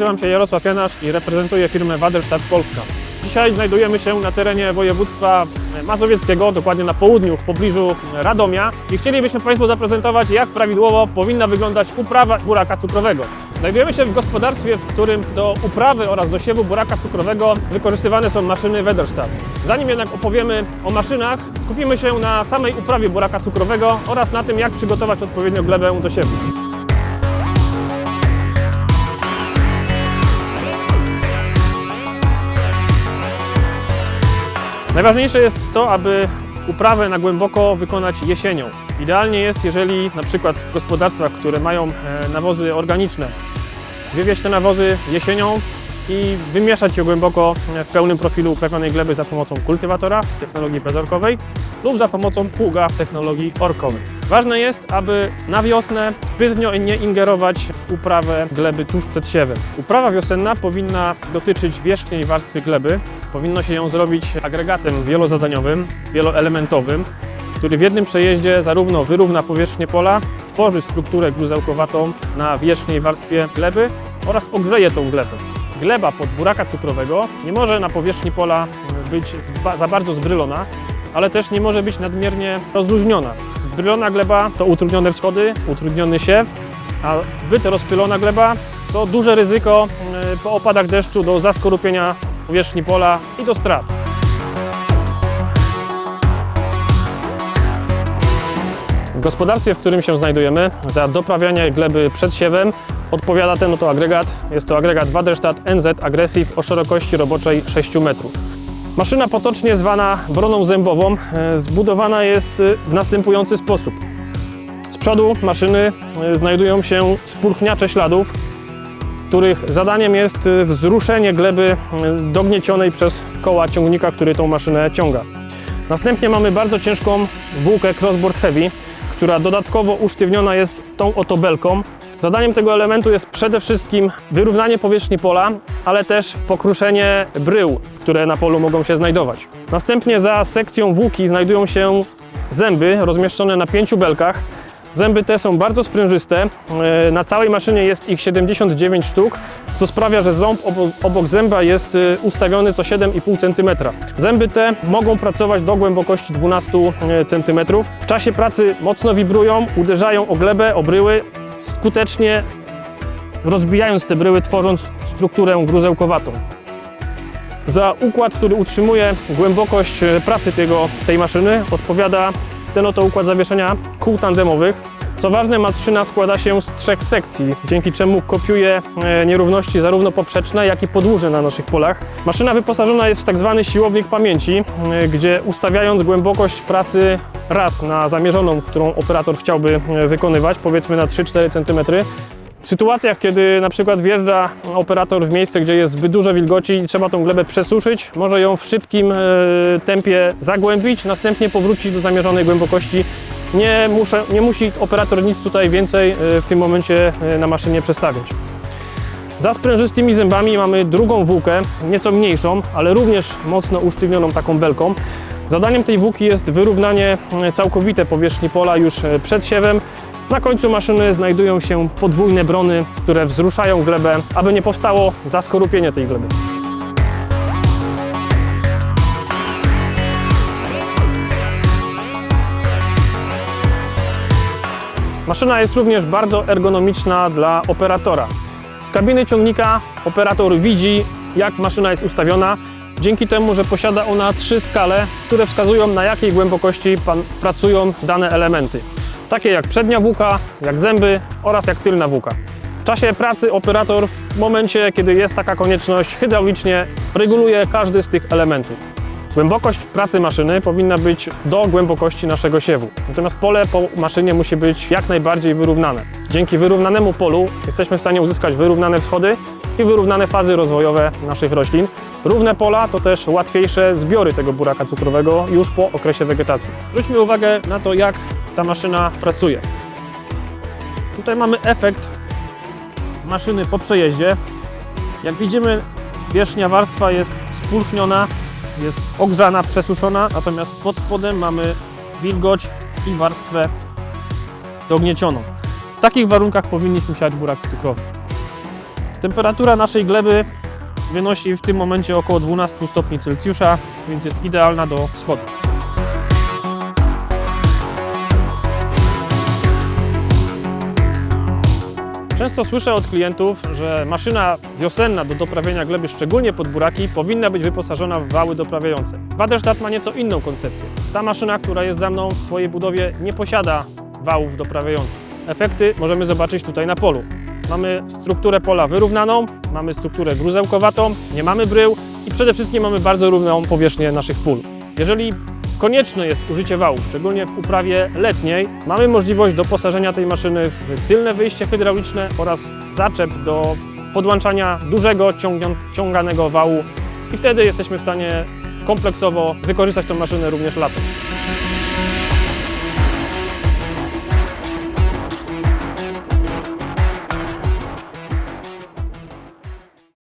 Nazywam się Jarosław Janasz i reprezentuję firmę Waderstadt Polska. Dzisiaj znajdujemy się na terenie województwa mazowieckiego, dokładnie na południu, w pobliżu Radomia i chcielibyśmy Państwu zaprezentować, jak prawidłowo powinna wyglądać uprawa buraka cukrowego. Znajdujemy się w gospodarstwie, w którym do uprawy oraz do siewu buraka cukrowego wykorzystywane są maszyny Wederstadt. Zanim jednak opowiemy o maszynach, skupimy się na samej uprawie buraka cukrowego oraz na tym, jak przygotować odpowiednio glebę do siewu. Najważniejsze jest to, aby uprawę na głęboko wykonać jesienią. Idealnie jest, jeżeli na przykład w gospodarstwach, które mają e, nawozy organiczne, wywieźć te nawozy jesienią i wymieszać je głęboko w pełnym profilu uprawionej gleby za pomocą kultywatora w technologii bezorkowej lub za pomocą pługa w technologii orkowej. Ważne jest, aby na wiosnę zbytnio nie ingerować w uprawę gleby tuż przed siewem. Uprawa wiosenna powinna dotyczyć wierzchniej warstwy gleby. Powinno się ją zrobić agregatem wielozadaniowym, wieloelementowym, który w jednym przejeździe zarówno wyrówna powierzchnię pola, stworzy strukturę gruzełkowatą na wierzchniej warstwie gleby oraz ogrzeje tą glebę. Gleba pod buraka cukrowego nie może na powierzchni pola być za bardzo zbrylona, ale też nie może być nadmiernie rozluźniona. Zbrylona gleba to utrudnione wschody, utrudniony siew, a zbyt rozpylona gleba to duże ryzyko y, po opadach deszczu do zaskorupienia powierzchni pola i do strat. W gospodarstwie, w którym się znajdujemy, za doprawianie gleby przed siewem odpowiada ten oto agregat. Jest to agregat Waderstadt NZ Aggressive o szerokości roboczej 6 metrów. Maszyna potocznie zwana broną zębową e, zbudowana jest e, w następujący sposób. Z przodu maszyny e, znajdują się spórchniacze śladów, których zadaniem jest e, wzruszenie gleby e, dogniecionej przez koła ciągnika, który tą maszynę ciąga. Następnie mamy bardzo ciężką włókę crossboard heavy, która dodatkowo usztywniona jest tą oto belką. Zadaniem tego elementu jest przede wszystkim wyrównanie powierzchni pola, ale też pokruszenie brył, które na polu mogą się znajdować. Następnie za sekcją włóki znajdują się zęby rozmieszczone na pięciu belkach. Zęby te są bardzo sprężyste. E, Na całej maszynie jest ich 79 sztuk, co sprawia, że ząb obok, zęba jest e, ustawiony co 7,5 cm. Zęby te mogą pracować do głębokości 12 cm. W czasie pracy mocno wibrują, uderzają o glebę, o bryły, skutecznie rozbijając te bryły, tworząc strukturę gruzełkowatą. Za układ, który utrzymuje głębokość e, pracy tego, tej maszyny odpowiada ten oto układ zawieszenia kół tandemowych. Co ważne, maszyna składa się z trzech sekcji, dzięki czemu kopiuje e, nierówności zarówno poprzeczne, jak i podłużne na naszych polach. Maszyna wyposażona jest w tak zwany siłownik pamięci, e, gdzie ustawiając głębokość pracy raz na zamierzoną, którą operator chciałby e, wykonywać, powiedzmy na 3-4 cm, w sytuacjach, kiedy na przykład wjeżdża operator w miejsce, gdzie jest zbyt dużo wilgoci i trzeba tą glebę przesuszyć, może ją w szybkim e, tempie zagłębić, następnie powrócić do zamierzonej głębokości. Nie, muszę, nie musi operator nic tutaj więcej e, w tym momencie e, na maszynie przestawiać. Za sprężystymi zębami mamy drugą włókę, nieco mniejszą, ale również mocno usztywnioną taką belką. Zadaniem tej włóki jest wyrównanie całkowite powierzchni pola już przed siewem. Na końcu maszyny znajdują się podwójne brony, które wzruszają glebę, aby nie powstało zaskorupienie tej gleby. Maszyna jest również bardzo ergonomiczna dla operatora. Z kabiny ciągnika operator widzi, jak maszyna jest ustawiona, dzięki temu, że posiada ona trzy skale, które wskazują, na jakiej głębokości pracują dane elementy. Takie jak przednia włóka, jak zęby oraz jak tylna włóka. W czasie pracy operator w momencie, kiedy jest taka konieczność, hydraulicznie reguluje każdy z tych elementów. Głębokość pracy maszyny powinna być do głębokości naszego siewu. Natomiast pole po maszynie musi być jak najbardziej wyrównane. Dzięki wyrównanemu polu jesteśmy w stanie uzyskać wyrównane wschody i wyrównane fazy rozwojowe naszych roślin. Równe pola to też łatwiejsze zbiory tego buraka cukrowego już po okresie wegetacji. Zwróćmy uwagę na to, jak ta maszyna pracuje. Tutaj mamy efekt maszyny po przejeździe. Jak widzimy, wierzchnia warstwa jest spulchniona, jest ogrzana, przesuszona, natomiast pod spodem mamy wilgoć i warstwę dogniecioną. W takich warunkach powinniśmy siać burak cukrowy. Temperatura naszej gleby wynosi w tym momencie około 12 stopni Celsjusza, więc jest idealna do wschodu. Często słyszę od klientów, że maszyna wiosenna do doprawiania gleby, szczególnie pod buraki, powinna być wyposażona w wały doprawiające. Waderstadt ma nieco inną koncepcję. Ta maszyna, która jest za mną w swojej budowie, nie posiada wałów doprawiających. Efekty możemy zobaczyć tutaj na polu. Mamy strukturę pola wyrównaną, mamy strukturę gruzełkowatą, nie mamy brył i przede wszystkim mamy bardzo równą powierzchnię naszych pól. Jeżeli konieczne jest użycie wałów, szczególnie w uprawie letniej, mamy możliwość doposażenia tej maszyny w tylne wyjście hydrauliczne oraz zaczep do podłączania dużego ciąganego wału i wtedy jesteśmy w stanie kompleksowo wykorzystać tę maszynę również latem.